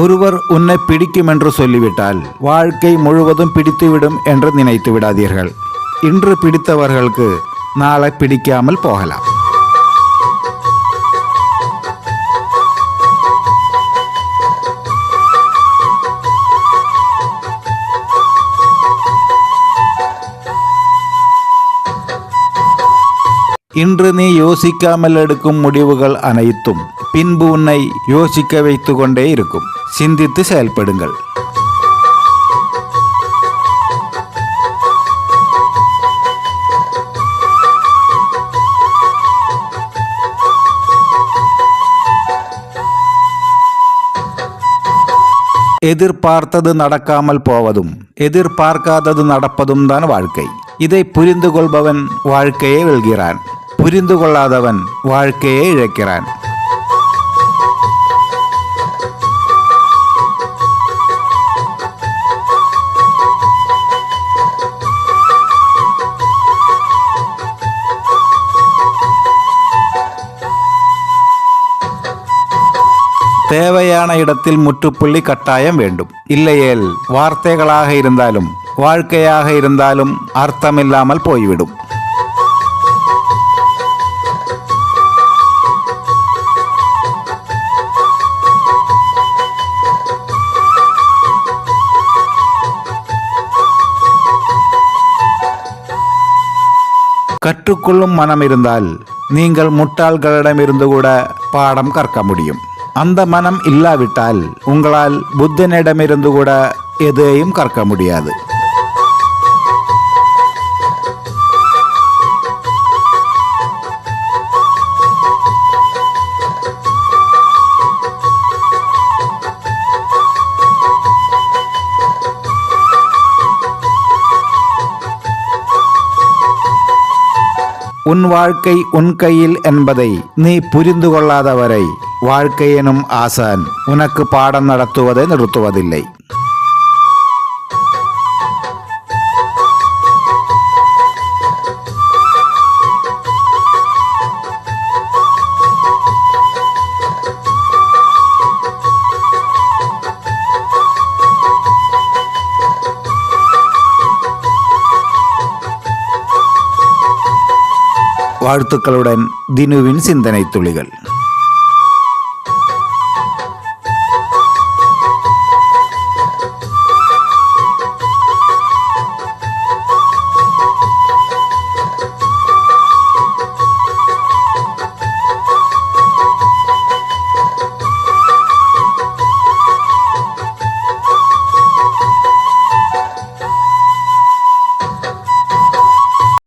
ஒருவர் உன்னை பிடிக்கும் என்று சொல்லிவிட்டால் வாழ்க்கை முழுவதும் பிடித்துவிடும் என்று நினைத்து விடாதீர்கள். இன்று பிடித்தவர்களுக்கு நாளை பிடிக்காமல் போகலாம். இன்று நீ யோசிக்காமல் எடுக்கும் முடிவுகள் அனைத்தும் பின்பு உன்னை யோசிக்க வைத்து கொண்டே இருக்கும். சிந்தித்து செயல்படுங்கள். எதிர்பார்த்தது நடக்காமல் போவதும் எதிர்பார்க்காதது நடப்பதும் தான் வாழ்க்கை. இதை புரிந்து கொள்பவன் வாழ்க்கையை வெல்கிறான். புரிந்து கொள்ளாதவன் வாழ்க்கையை இழக்கிறான். தேவையான இடத்தில் முற்றுப்புள்ளி கட்டாயம் வேண்டும். இல்லையேல் வார்த்தைகளாக இருந்தாலும் வாழ்க்கையாக இருந்தாலும் அர்த்தமில்லாமல் போய்விடும். கற்றுக்கொள்ளும் மனம் இருந்தால் நீங்கள் முட்டாள்களிடமிருந்து கூட பாடம் கற்க முடியும். அந்த மனம் இல்லாவிட்டால் உங்களால் புத்தனிடமிருந்து கூட எதையும் கற்க முடியாது. உன் வாழ்க்கை உன் கையில் என்பதை நீ புரிந்து கொள்ளாதவரை வாழ்க்கை எனும் ஆசான் உனக்கு பாடம் நடத்துவதை நிறுத்துவதில்லை. வாழ்த்துக்களுடன் தினுவின் சிந்தனை துளிகள்